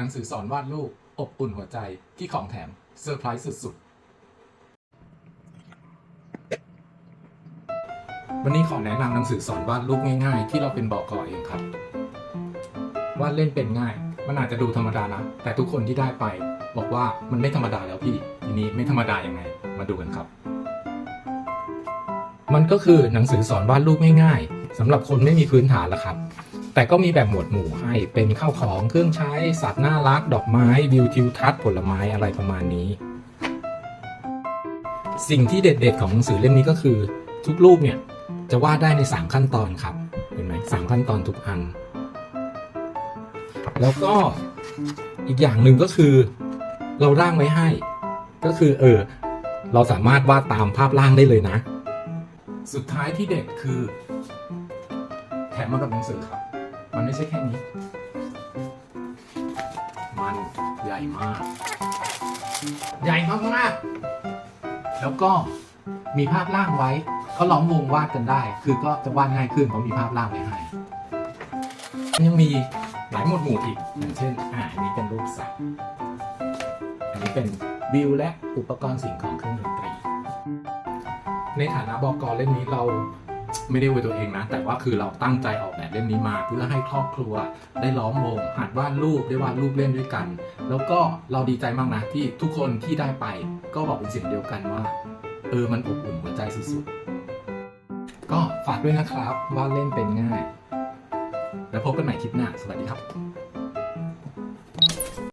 หนังสือสอนวาดรูปอบอุ่นหัวใจที่ของแถมเซอร์ไพรส์สุดๆ วันนี้ขอแนะนำหนังสือสอนวาดรูปง่าย ๆ ที่เราเป็นบอกอเองครับวาดเล่นเป็นง่าย มันอาจจะดูธรรมดานะ แต่ทุกคนที่ได้ไป บอกว่ามันไม่ธรรมดาแล้วพี่ ทีนี้ไม่ธรรมดายังไง มาดูกันครับ มันก็คือหนังสือสอนวาดรูปง่ายๆสำหรับคนไม่มีพื้นฐานละครับ แต่ก็มีแบบหมวดหมู่ให้เป็นข้าวของเครื่องใช้สัตว์น่ารัก ดอกไม้วิวทิวทัศน์ผลไม้อะไรประมาณนี้ สิ่งที่เด็ดๆของหนังสือเล่มนี้ก็คือ ทุกรูปเนี่ยจะวาดได้ใน 3 ขั้นตอนครับเห็นไหมสามขั้นตอนทุกอัน แล้วก็อีกอย่างหนึ่งก็คือ เราร่างไว้ให้ ก็คือเออเราสามารถวาดตามภาพร่างได้เลยนะ สุดท้ายที่เด็ดคือ แถมมากับหนังสือครับ มันไม่ใช่แค่นี้ มันใหญ่มาก ใหญ่มากมากแล้วก็มีภาพร่างไว้ ก็ล้อมวงวาดกันได้ คือก็จะวาดง่ายขึ้นเพราะมีภาพร่างไว้ให้ยังมีหลายหมวดหมู่อีกอย่างเช่นอ่าอันนี้เป็นรูปสัตว์อันนี้เป็นวิวและอุปกรณ์สิ่งของเครื่องดนตรี ในฐานะบอกอเล่มนี้เรา ไม่ได้อวยตัวเองนะ แต่ว่าคือเราตั้งใจออกแบบเล่มนี้มา เพื่อให้ครอบครัวได้ล้อมวงหัดวาดรูปได้วาดรูปเล่นด้วยกัน แล้วก็เราดีใจมากนะที่ทุกคนที่ได้ไปก็บอกเป็นเสียงเดียวกันว่า เออมันอบอุ่นหัวใจสุดๆ ก็ฝากด้วยนะครับวาดเล่นเป็นง่าย แล้วพบกันใหม่คลิปหน้า สวัสดีครับ